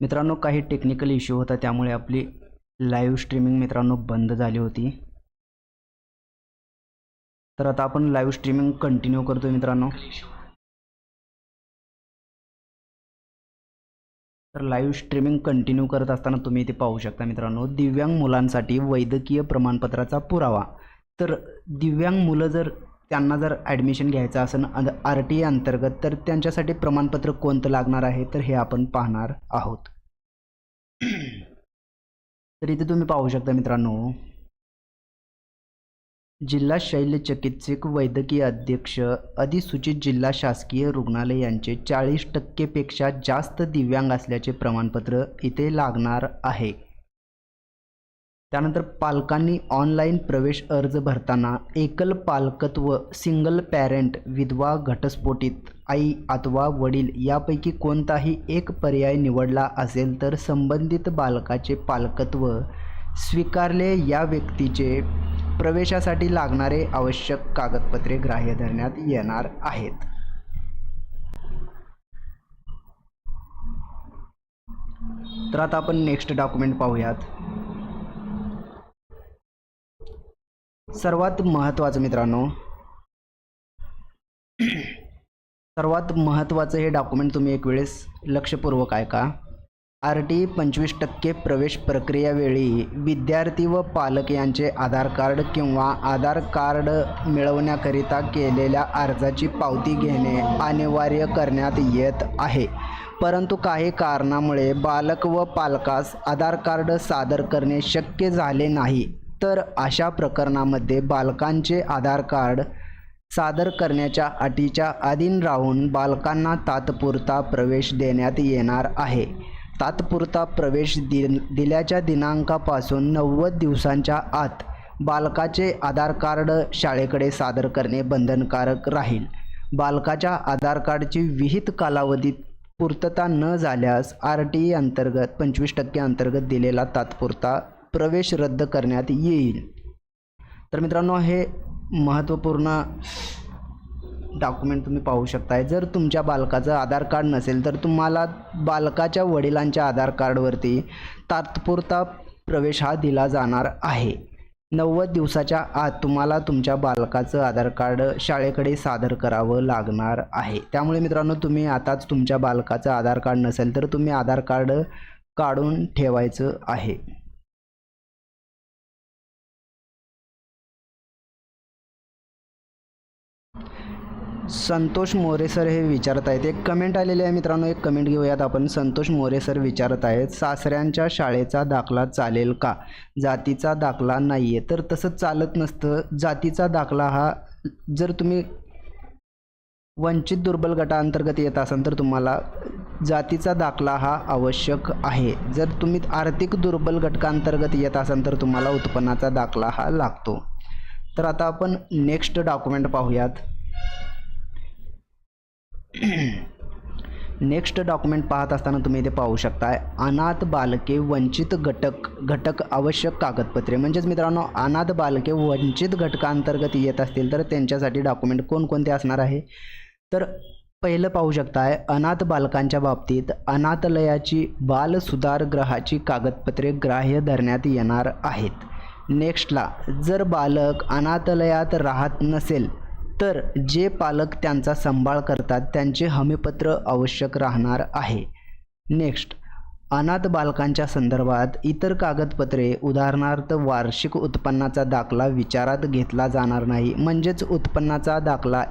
मित्रांनो काही technical issue होता त्यामुळे आपली लाईव्ह स्ट्रीमिंग मित्रांनो बंद झाली होती. तर आता आपण लाईव्ह स्ट्रीमिंग कंटिन्यू करतो मित्रांनो. तर लाईव्ह स्ट्रीमिंग कंटिन्यू करत असताना तुम्ही इथे पाहू शकता मित्रांनो दिव्यांग मुलांसाठी वैद्यकीय प्रमाणपत्राचा पुरावा. तर दिव्यांग मुलं जर त्यांना जर ॲडमिशन घ्यायचं असेल आर टी ए अंतर्गत तर त्यांच्यासाठी प्रमाणपत्र कोणतं लागणार आहे? तर हे आपण पाहणार आहोत. तर इथे तुम्ही पाहू शकता मित्रांनो जिल्हा शैल्य चिकित्सक वैद्यकीय अध्यक्ष अधिसूचित जिल्हा शासकीय रुग्णालय यांचे चाळीस टक्केपेक्षा जास्त दिव्यांग असल्याचे प्रमाणपत्र इथे लागणार आहे. त्यानंतर पालकांनी ऑनलाईन प्रवेश अर्ज भरताना एकल पालकत्व सिंगल पॅरेंट विधवा घटस्फोटित आई अथवा वडील यापैकी कोणताही एक पर्याय निवडला असेल तर संबंधित बालकाचे पालकत्व स्वीकारले या व्यक्तीचे प्रवेशासाठी लागणारे आवश्यक कागदपत्रे ग्राह्य धरण्यात येणार आहेत. तर आता आपण नेक्स्ट डॉक्युमेंट पाहूयात. सर्वात महत्त्वाचं मित्रांनो सर्वात महत्त्वाचं हे डॉक्युमेंट तुम्ही एक वेळेस लक्षपूर्वक ऐका. आर टी पंचवीस टक्के प्रवेश प्रक्रियावेळी विद्यार्थी व पालक यांचे आधार कार्ड किंवा आधार कार्ड मिळवण्याकरिता केलेल्या अर्जाची पावती घेणे अनिवार्य करण्यात येत आहे. परंतु काही कारणामुळे बालक व पालकास आधार कार्ड सादर करणे शक्य झाले नाही. तर अशा प्रकरणामध्ये बालकांचे आधार कार्ड सादर करण्याच्या अटीच्या अधीन राहून बालकांना तात्पुरता प्रवेश देण्यात येणार आहे. तात्पुरता प्रवेश दि दिल्याच्या दिनांकापासून नव्वद दिवसांच्या आत बालकाचे आधार कार्ड शाळेकडे सादर करणे बंधनकारक राहील. बालकाच्या आधार कार्डची विहित कालावधीत पूर्तता न झाल्यास आर टी अंतर्गत पंचवीस टक्के अंतर्गत दिलेला तात्पुरता प्रवेश रद्द करण्यात येईल. तर मित्रांनो हे महत्त्वपूर्ण डॉक्युमेंट तुम्ही पाहू शकताय. जर तुमच्या बालकाचं आधार कार्ड नसेल तर तुम्हाला बालकाच्या वडिलांच्या आधार कार्डवरती तात्पुरता प्रवेश हा दिला जाणार आहे. नव्वद दिवसाच्या आत तुम्हाला तुमच्या बालकाचं आधार कार्ड शाळेकडे सादर करावं लागणार आहे. त्यामुळे मित्रांनो तुम्ही आताच तुमच्या बालकाचं आधार कार्ड नसेल तर तुम्ही आधार कार्ड काढून ठेवायचं आहे. संतोष मोरे सर हे विचारत आहेत. एक कमेंट आलेली आहे मित्रांनो एक कमेंट घेऊयात आपण. संतोष मोरे सर विचारत आहेत सासऱ्यांच्या शाळेचा दाखला चालेल का? जातीचा दाखला नाही आहे तर तसं चालत नसतं. जातीचा दाखला हा जर तुम्ही वंचित दुर्बल गटाअंतर्गत येत असाल तर तुम्हाला जातीचा दाखला हा आवश्यक आहे. जर तुम्ही आर्थिक दुर्बल घटकांतर्गत येत असाल तर तुम्हाला उत्पन्नाचा दाखला हा लागतो. तर आता आपण नेक्स्ट डॉक्युमेंट पाहूयात. नेक्स्ट डॉक्युमेंट पाहत असताना तुम्ही इथे पाहू शकताय अनाथ बालके वंचित घटक घटक आवश्यक कागदपत्रे. म्हणजेच मित्रांनो अनाथ बालके वंचित घटकांतर्गत येत असतील तर त्यांच्यासाठी डॉक्युमेंट कोणकोणते असणार आहे? तर पहिलं पाहू शकताय अनाथ बालकांच्या बाबतीत अनाथलयाची बाल सुधारगृहाची कागदपत्रे ग्राह्य धरण्यात येणार आहेत. नेक्स्टला जर बालक अनाथलयात राहत नसेल तर जे पालक त्यांचा सांभाळ करतात त्यांचे हमीपत्र आवश्यक राहणार आहे. नेक्स्ट अनाथ बालकांच्या संदर्भात इतर कागदपत्रे उदाहरणार्थ वार्षिक उत्पन्नाचा दाखला विचारात घेतला जाणार नाही. म्हणजेच उत्पन्नाचा दाखला